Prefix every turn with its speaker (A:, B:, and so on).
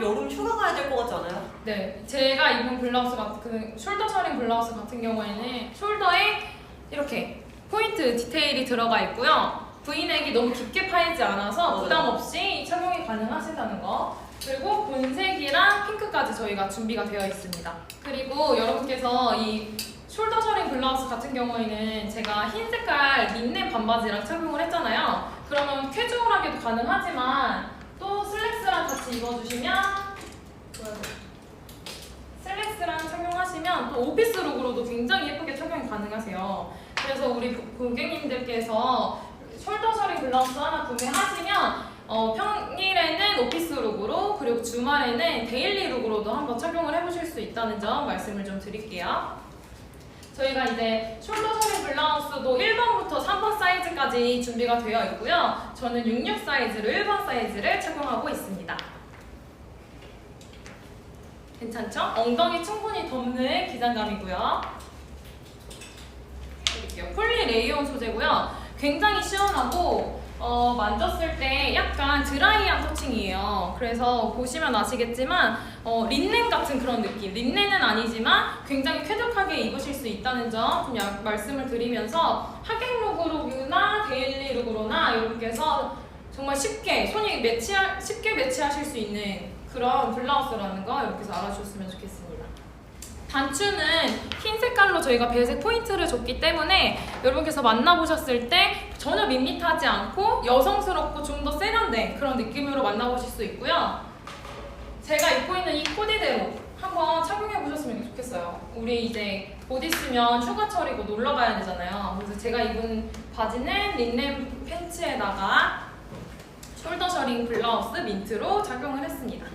A: 딱 여름 휴가 가야 될 것 같지 않아요?
B: 네, 제가 입은 블라우스 같은 그 숄더 셔링 블라우스 같은 경우에는 숄더에 이렇게 포인트 디테일이 들어가 있고요. V넥이 너무 깊게 파이지 않아서
A: 맞아요.
B: 부담 없이 착용이 가능하시다는 거. 그리고 본색이랑 핑크까지 저희가 준비가 되어 있습니다. 그리고 여러분께서 이 숄더 셔링 블라우스 같은 경우에는 제가 흰 색깔 린넨 반바지랑 착용을 했잖아요. 그러면 캐주얼하게도 가능하지만 또 슬랙스랑 같이 입어주시면 슬랙스랑 착용하시면 또 오피스룩으로도 굉장히 예쁘게 착용이 가능하세요. 그래서 우리 고- 고객님들께서 숄더 셔링 블라우스 하나 구매하시면 어, 평일에는 오피스룩으로 그리고 주말에는 데일리룩으로도 한번 착용을 해보실 수 있다는 점 말씀을 좀 드릴게요. 저희가 이제 숄더 셔링 블라우스도 1번부터 3번 사이즈까지 준비가 되어 있고요. 저는 66 사이즈로 1번 사이즈를 착용하고 있습니다. 괜찮죠? 엉덩이 충분히 덮는 기장감이고요. 드릴게요. 폴리 레이온 소재고요. 굉장히 시원하고 어, 만졌을 때 약간 드라이한 터칭이에요. 그래서 보시면 아시겠지만 어, 린넨 같은 그런 느낌. 린넨은 아니지만 굉장히 쾌적하게 입으실 수 있다는 점 좀 말씀을 드리면서 하객룩으로나 데일리룩으로나 해서 정말 쉽게 손이 매치 쉽게 매치하실 수 있는 그런 블라우스라는 거 해서 알아주셨으면 좋겠습니다. 단추는 흰 색깔로 저희가 배색 포인트를 줬기 때문에 여러분께서 만나보셨을 때 전혀 밋밋하지 않고 여성스럽고 좀 더 세련된 그런 느낌으로 만나보실 수 있고요. 제가 입고 있는 이 코디대로 한번 착용해 보셨으면 좋겠어요. 우리 이제 곧 있으면 휴가철이고 놀러 가야 되잖아요. 그래서 제가 입은 바지는 린넨 팬츠에다가 숄더 셔링 블라우스 민트로 착용을 했습니다.